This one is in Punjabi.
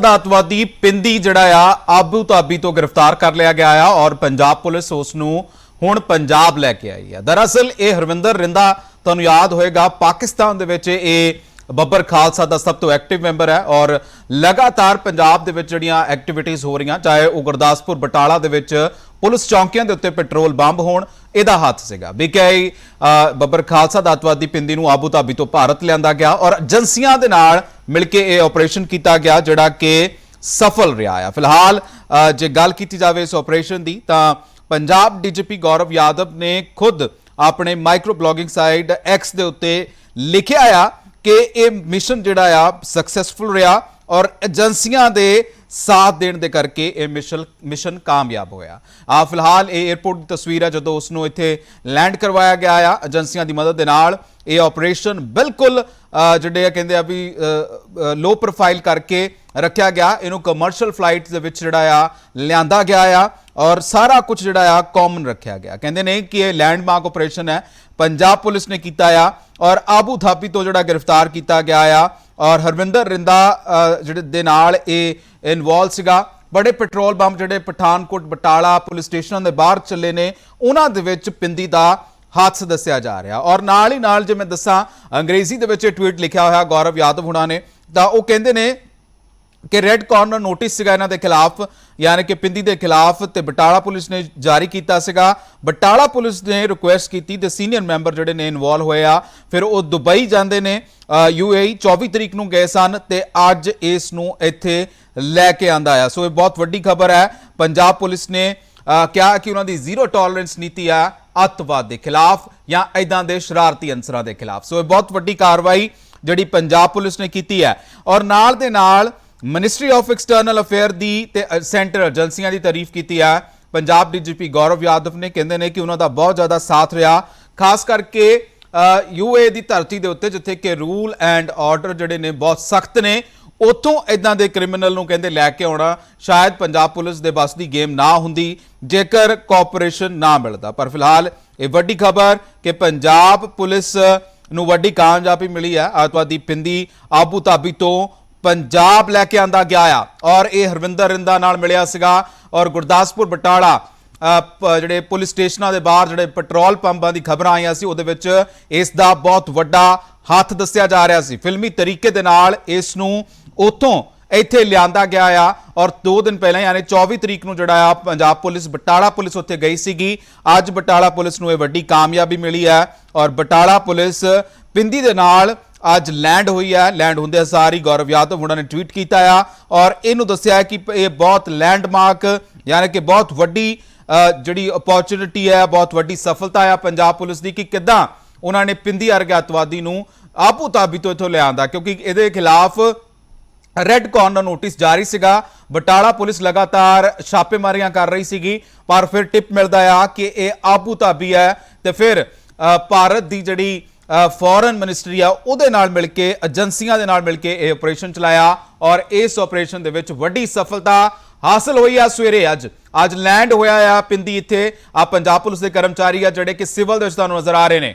ਦਾ ਅਤਵਾਦੀ ਪਿੰਦੀ ਜਿਹੜਾ ਆ, ਆਬੂ ਧਾਬੀ ਤੋਂ ਗ੍ਰਿਫਤਾਰ ਕਰ ਲਿਆ ਗਿਆ ਆ ਔਰ ਪੰਜਾਬ ਪੁਲਿਸ ਉਸ ਨੂੰ ਹੁਣ ਪੰਜਾਬ ਲੈ ਕੇ ਆਈ ਹੈ ਦਰਅਸਲ ਇਹ ਹਰਵਿੰਦਰ ਰਿੰਦਾ, ਤੁਹਾਨੂੰ ਯਾਦ ਹੋਏਗਾ, ਪਾਕਿਸਤਾਨ ਦੇ ਵਿੱਚ ਇਹ ਬੱਬਰ ਖਾਲਸਾ ਦਾ ਸਭ ਤੋਂ ਐਕਟਿਵ ਮੈਂਬਰ ਹੈ ਔਰ ਲਗਾਤਾਰ ਪੰਜਾਬ ਦੇ ਵਿੱਚ ਜਿਹੜੀਆਂ ਐਕਟੀਵਿਟੀਆਂ ਹੋ ਰਹੀਆਂ, ਚਾਹੇ ਉਹ ਗੁਰਦਾਸਪੁਰ, ਬਟਾਲਾ ਦੇ ਵਿੱਚ ਪੁਲਿਸ ਚੌਂਕੀਆਂ ਦੇ ਉੱਤੇ ਪੈਟਰੋਲ ਬੰਬ ਹੋਣ, ਇਹਦਾ ਹੱਥ ਸੀਗਾ। ਬੀਕੇਆਈ ਬੱਬਰ ਖਾਲਸਾ ਦਾ ਅਤਵਾਦੀ ਪਿੰਦੀ ਨੂੰ ਆਬੂ ਧਾਬੀ ਤੋਂ ਭਾਰਤ ਲਿਆਂਦਾ ਗਿਆ ਔਰ ਏਜੰਸੀਆਂ ਦੇ ਨਾਲ ਮਿਲ ਕੇ ਇਹ ਆਪਰੇਸ਼ਨ ਕੀਤਾ ਗਿਆ, ਜਿਹੜਾ ਕਿ ਸਫਲ ਰਿਹਾ ਆ। ਫਿਲਹਾਲ ਜੇ ਗੱਲ ਕੀਤੀ ਜਾਵੇ ਇਸ ਆਪਰੇਸ਼ਨ ਦੀ, ਤਾਂ ਪੰਜਾਬ ਡੀਜੀਪੀ ਗੌਰਵ ਯਾਦਵ ਨੇ ਖੁਦ ਆਪਣੇ ਮਾਈਕਰੋ ਬਲੌਗਿੰਗ ਸਾਈਟ ਐਕਸ ਦੇ ਉੱਤੇ ਲਿਖਿਆ ਆ ਕਿ ਇਹ ਮਿਸ਼ਨ ਜਿਹੜਾ ਆ ਸਕਸੈਸਫੁਲ ਰਿਹਾ ਔਰ ਏਜੰਸੀਆਂ ਦੇ ਸਾਥ ਦੇਣ ਦੇ ਕਰਕੇ ਇਹ ਮਿਸ਼ਨ ਮਿਸ਼ਨ ਕਾਮਯਾਬ ਹੋਇਆ। ਆ, ਫਿਲਹਾਲ ਇਹ 에어ਪੋਰਟ ਦੀ ਤਸਵੀਰ ਹੈ ਜਦੋਂ ਉਸ ਨੂੰ ਇੱਥੇ ਲੈਂਡ ਕਰਵਾਇਆ ਗਿਆ ਆ, ਏਜੰਸੀਆਂ ਦੀ ਮਦਦ ਦੇ ਨਾਲ ਇਹ ਆਪਰੇਸ਼ਨ ਬਿਲਕੁਲ ਜਿਹੜੇ ਆ ਕਹਿੰਦੇ ਆ ਵੀ ਲੋ ਪ੍ਰੋਫਾਈਲ ਕਰਕੇ ਰੱਖਿਆ ਗਿਆ। ਇਹਨੂੰ ਕਮਰਸ਼ੀਅਲ ਫਲਾਈਟਸ ਦੇ ਵਿੱਚ ਜਿਹੜਾ ਆ, ਲਿਆਂਦਾ ਗਿਆ ਆ ਔਰ ਸਾਰਾ ਕੁਝ ਜਿਹੜਾ ਆ ਕਾਮਨ ਰੱਖਿਆ ਗਿਆ। ਕਹਿੰਦੇ ਨੇ ਕਿ ਇਹ ਲੈਂਡਮਾਰਕ ਆਪਰੇਸ਼ਨ ਹੈ। ਪੰਜਾਬ ਪੁਲਿਸ ਨੇ ਕੀਤਾ ਆ ਔਰ ਆਬੂ ਧਾਬੀ ਤੋਂ ਜਿਹੜਾ ਗ੍ਰਿਫਤਾਰ ਕੀਤਾ ਗਿਆ ਆ ਔਰ ਹਰਵਿੰਦਰ ਰਿੰਦਾ ਜਿਹੜੇ ਦੇ ਨਾਲ ਇਹ ਇਨਵੋਲਵ ਸੀਗਾ। ਬੜੇ ਪੈਟਰੋਲ ਪੰਪ ਜਿਹੜੇ ਪਠਾਨਕੋਟ ਬਟਾਲਾ ਪੁਲਿਸ ਸਟੇਸ਼ਨਾਂ ਦੇ ਬਾਹਰ ਚੱਲੇ ਨੇ, ਉਹਨਾਂ ਦੇ ਵਿੱਚ ਪਿੰਦੀ ਦਾ ਹਾਦਸਾ ਦੱਸਿਆ ਜਾ ਰਿਹਾ। ਔਰ ਨਾਲ ਹੀ ਨਾਲ ਜੇ ਮੈਂ ਦੱਸਾਂ, ਅੰਗਰੇਜ਼ੀ ਦੇ ਵਿੱਚ ਇਹ ਟਵੀਟ ਲਿਖਿਆ ਹੋਇਆ ਗੌਰਵ ਯਾਦਵ ਹੁਣਾਂ ਨੇ, ਤਾਂ ਉਹ ਕਹਿੰਦੇ ਨੇ ਕਿ ਰੈੱਡ ਕਾਰਨਰ ਨੋਟਿਸ ਸੀਗਾ ਇਹਨਾਂ ਦੇ ਖਿਲਾਫ, ਯਾਨੀ ਕਿ ਪਿੰਦੀ ਦੇ ਖਿਲਾਫ ਤੇ ਬਟਾਲਾ ਪੁਲਿਸ ਨੇ ਜਾਰੀ ਕੀਤਾ ਸੀਗਾ। ਬਟਾਲਾ ਪੁਲਿਸ ਨੇ ਰਿਕੁਐਸਟ ਕੀਤੀ ਤੇ ਸੀਨੀਅਰ ਮੈਂਬਰ ਜਿਹੜੇ ਨੇ ਇਨਵੋਲਵ ਹੋਏ ਆ। ਫਿਰ ਉਹ ਦੁਬਈ ਜਾਂਦੇ ਨੇ ਯੂਏਈ 24 ਤਰੀਕ ਨੂੰ ਗਏ ਸਨ ਤੇ ਅੱਜ ਇਸ ਨੂੰ ਇੱਥੇ ਲੈ ਕੇ ਆਂਦਾ ਆ। ਸੋ ਇਹ ਬਹੁਤ ਵੱਡੀ ਖਬਰ ਹੈ। ਪੰਜਾਬ ਪੁਲਿਸ ਨੇ ਕਿਹਾ ਕਿ ਉਹਨਾਂ ਦੀ ਜ਼ੀਰੋ ਟੋਲਰੈਂਸ ਨੀਤੀ ਆ ਅੱਤਵਾਦ ਦੇ ਖਿਲਾਫ ਜਾਂ ਐਦਾਂ ਦੇ ਸ਼ਰਾਰਤੀ ਅੰਸਰਾਂ ਦੇ ਖਿਲਾਫ। ਸੋ ਇਹ ਬਹੁਤ ਵੱਡੀ ਕਾਰਵਾਈ ਜਿਹੜੀ ਪੰਜਾਬ ਪੁਲਿਸ ਨੇ ਕੀਤੀ ਹੈ। ਔਰ ਨਾਲ ਦੇ ਨਾਲ ਮਿਨਿਸਟਰੀ ਆਫ ਐਕਸਟਰਨਲ ਅਫੇਅਰ ਦੀ ਤੇ ਸੈਂਟਰ ਏਜੰਸੀਆਂ ਦੀ ਤਾਰੀਫ ਕੀਤੀ ਹੈ ਪੰਜਾਬ ਡੀਜੀਪੀ ਗੌਰਵ ਯਾਦਵ ਨੇ ਕਹਿੰਦੇ ਨੇ ਕਿ ਉਹਨਾਂ ਦਾ ਬਹੁਤ ਜ਼ਿਆਦਾ ਸਾਥ ਰਿਹਾ। ਖਾਸ ਕਰਕੇ ਯੂਏ ਦੀ ਧਰਤੀ ਦੇ ਉੱਤੇ, ਜਿੱਥੇ ਕਿ ਰੂਲ ਐਂਡ ਆਰਡਰ ਜਿਹੜੇ ਨੇ ਬਹੁਤ ਸਖਤ ਨੇ, ਉਥੋਂ ਇਦਾਂ ਦੇ ਕ੍ਰਿਮੀਨਲ ਨੂੰ ਕਹਿੰਦੇ ਲੈ ਕੇ ਆਉਣਾ, ਸ਼ਾਇਦ ਪੰਜਾਬ ਪੁਲਿਸ ਦੇ ਬਸ ਦੀ ਗੇਮ ਨਾ ਹੁੰਦੀ, ਜੇਕਰ ਕੋਆਪਰੇਸ਼ਨ ਨਾ ਮਿਲਦਾ। ਪਰ ਫਿਲਹਾਲ ਇਹ ਵੱਡੀ ਖਬਰ ਕਿ ਪੰਜਾਬ ਪੁਲਿਸ ਨੂੰ ਵੱਡੀ ਕਾਮਯਾਬੀ ਮਿਲੀ ਹੈ ਆਤਵਾਦੀ ਪਿੰਦੀ ਆਬੂ ਧਾਬੀ ਤੋਂ ਪੰਜਾਬ ਲੈ ਕੇ ਆਂਦਾ ਗਿਆ ਆ। ਔਰ ਇਹ ਹਰਵਿੰਦਰ ਰਿੰਦਾ ਨਾਲ ਮਿਲਿਆ ਸੀਗਾ। ਔਰ ਗੁਰਦਾਸਪੁਰ ਬਟਾਲਾ ਪ- ਜਿਹੜੇ ਪੁਲਿਸ ਸਟੇਸ਼ਨਾਂ ਦੇ ਬਾਹਰ ਜਿਹੜੇ ਪੈਟਰੋਲ ਪੰਪਾਂ ਦੀ ਖਬਰਾਂ ਆਈਆਂ ਸੀ, ਉਹਦੇ ਵਿੱਚ ਇਸ ਦਾ ਬਹੁਤ ਵੱਡਾ ਹੱਥ ਦੱਸਿਆ ਜਾ ਰਿਹਾ ਸੀ। ਫਿਲਮੀ ਤਰੀਕੇ ਦੇ ਨਾਲ ਇਸ ਨੂੰ ਉਥੋਂ ਇੱਥੇ ਲਿਆਂਦਾ ਗਿਆ ਆ। ਔਰ 2 ਦਿਨ ਪਹਿਲਾਂ, ਯਾਨੀ 24 ਤਰੀਕ ਨੂੰ ਜਿਹੜਾ ਆ, ਪੰਜਾਬ ਪੁਲਿਸ ਬਟਾਲਾ ਪੁਲਿਸ ਉੱਥੇ ਗਈ ਸੀਗੀ। ਅੱਜ ਬਟਾਲਾ ਪੁਲਿਸ ਨੂੰ ਇਹ ਵੱਡੀ ਕਾਮਯਾਬੀ ਮਿਲੀ ਹੈ। ਔਰ ਬਟਾਲਾ ਪੁਲਿਸ ਪਿੰਦੀ ਦੇ ਨਾਲ ਅੱਜ ਲੈਂਡ ਹੋਈ ਹੈ ਲੈਂਡ ਹੁੰਦੇ ਸਾਰੀ ਗੌਰਵ ਯਾਦਵ ਉਹਨਾਂ ਨੇ ਟਵੀਟ ਕੀਤਾ ਆ ਔਰ ਇਹਨੂੰ ਦੱਸਿਆ ਕਿ ਇਹ ਬਹੁਤ ਲੈਂਡਮਾਰਕ ਯਾਨੀ ਕਿ ਬਹੁਤ ਵੱਡੀ ਜਿਹੜੀ ਅਪੋਰਚੁਨਿਟੀ ਹੈ, ਬਹੁਤ ਵੱਡੀ ਸਫਲਤਾ ਆ ਪੰਜਾਬ ਪੁਲਿਸ ਦੀ ਕਿ ਕਿੱਦਾਂ ਉਹਨਾਂ ਨੇ ਪਿੰਦੀ ਵਰਗੇ ਅੱਤਵਾਦੀ ਨੂੰ ਆਪੂ ਤਾਬੀ ਤੋਂ ਇਥੋਂ ਲਿਆਂਦਾ, ਕਿਉਂਕਿ ਇਹਦੇ ਖਿਲਾਫ ਰੈੱਡ ਕਾਰਨਰ ਨੋਟਿਸ ਜਾਰੀ ਸੀਗਾ, ਬਟਾਲਾ ਪੁਲਿਸ ਲਗਾਤਾਰ ਛਾਪੇਮਾਰੀਆਂ ਕਰ ਰਹੀ ਸੀਗੀ, ਪਰ ਫਿਰ ਟਿਪ ਮਿਲਦਾ ਆ ਕਿ ਇਹ ਆਪੂ ਧਾਬੀ ਹੈ ਤੇ ਫਿਰ ਭਾਰਤ ਦੀ ਜਿਹੜੀ ਫੋਰਨ ਮਿਨਿਸਟਰੀ ਆ, ਉਹਦੇ ਨਾਲ ਮਿਲ ਕੇ ਏਜੰਸੀਆਂ ਦੇ ਨਾਲ ਮਿਲ ਕੇ ਇਹ ਆਪਰੇਸ਼ਨ ਚਲਾਇਆ ਔਰ ਇਸ ਆਪਰੇਸ਼ਨ ਦੇ ਵਿੱਚ ਵੱਡੀ ਸਫਲਤਾ ਹਾਸਲ ਹੋਈ ਆ ਸਵੇਰੇ ਅੱਜ। ਅੱਜ ਲੈਂਡ ਹੋਇਆ ਆ ਪਿੰਦੀ ਇੱਥੇ। ਆ ਪੰਜਾਬ ਪੁਲਿਸ ਦੇ ਕਰਮਚਾਰੀ ਆ ਜਿਹੜੇ ਕਿ ਸਿਵਲ ਦੇ ਵਿੱਚ ਤੁਹਾਨੂੰ ਨਜ਼ਰ ਆ ਰਹੇ ਨੇ।